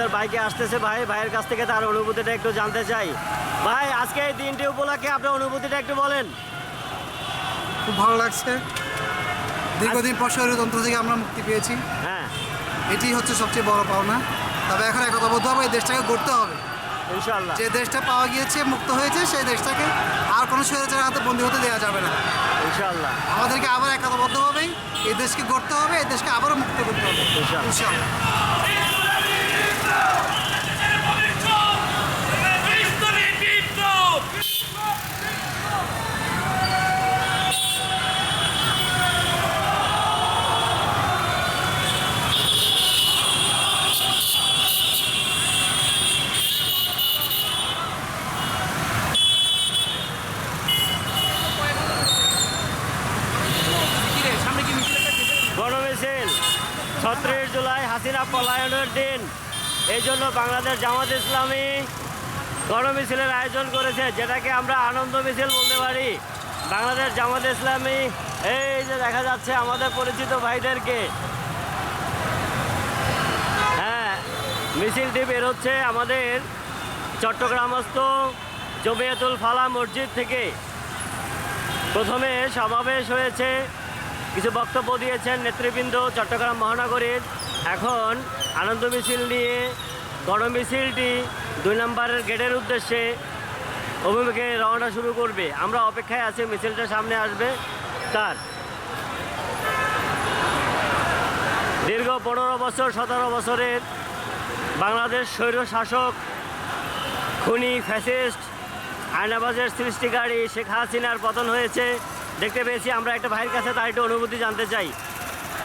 আমাদের বাইকে আসতেছে ভাই ভাইয়ের কাছ থেকে তার অনুভূতিটা একটু জানতে চাই। ভাই আজকে এই দিনটি উপলক্ষে আপনার অনুভূতিটা একটু বলেন। খুব ভালো লাগছে। দীর্ঘদিন পর স্বৈরতন্ত্র থেকে আমরা মুক্তি পেয়েছি। হ্যাঁ। এটি হচ্ছে সবচেয়ে বড় পাওনা। তবে এখন একতাবদ্ধ হবে এই দেশটাকে গড়তে হবে। ইনশাল্লাহ যে দেশটা পাওয়া গিয়েছে মুক্ত হয়েছে সেই দেশটাকে আর কোনো স্বৈরাচারের হাতে বন্দী হতে দেওয়া যাবে না। ইনশাল্লাহ আমাদেরকে আবার একতাবদ্ধভাবেই এই দেশকে গড়তে হবে এই দেশকে আবারও মুক্ত করতে হবে। ইনশাআল্লাহ। ছত্রিশ জুলাই হাসিনা পলায়নের দিন। এই জন্য বাংলাদেশ জামাত ইসলামী গণমিছিলের আয়োজন করেছে, যেটাকে আমরা আনন্দ মিছিল বলতে পারি। বাংলাদেশ জামাত ইসলামী, এই যে দেখা যাচ্ছে আমাদের পরিচিত ভাইদেরকে। হ্যাঁ মিছিলটি বেরোচ্ছে আমাদের চট্টগ্রামস্থ জমিয়াতুল ফালা মসজিদ থেকে। প্রথমে সমাবেশ হয়েছে কিছু বক্তব্য দিয়েছেন নেতৃবৃন্দ চট্টগ্রাম মহানগরীর। এখন আনন্দ মিছিল নিয়ে গণমিছিলটি দুই নম্বরের গেটের উদ্দেশ্যে অভিমুখে রওনা শুরু করবে। আমরা অপেক্ষায় আছি, মিছিলটা সামনে আসবে। তার দীর্ঘ পনেরো বছর, সতেরো বছরের বাংলাদেশ স্বৈর শাসক খুনি, ফ্যাসিস্ট আয়নাবাজের সৃষ্টিকারী শেখ হাসিনার পতন হয়েছে। দেখতে পেয়েছি আমরা একটা ভাইয়ের কাছে তার একটু অনুভূতি জানতে চাই।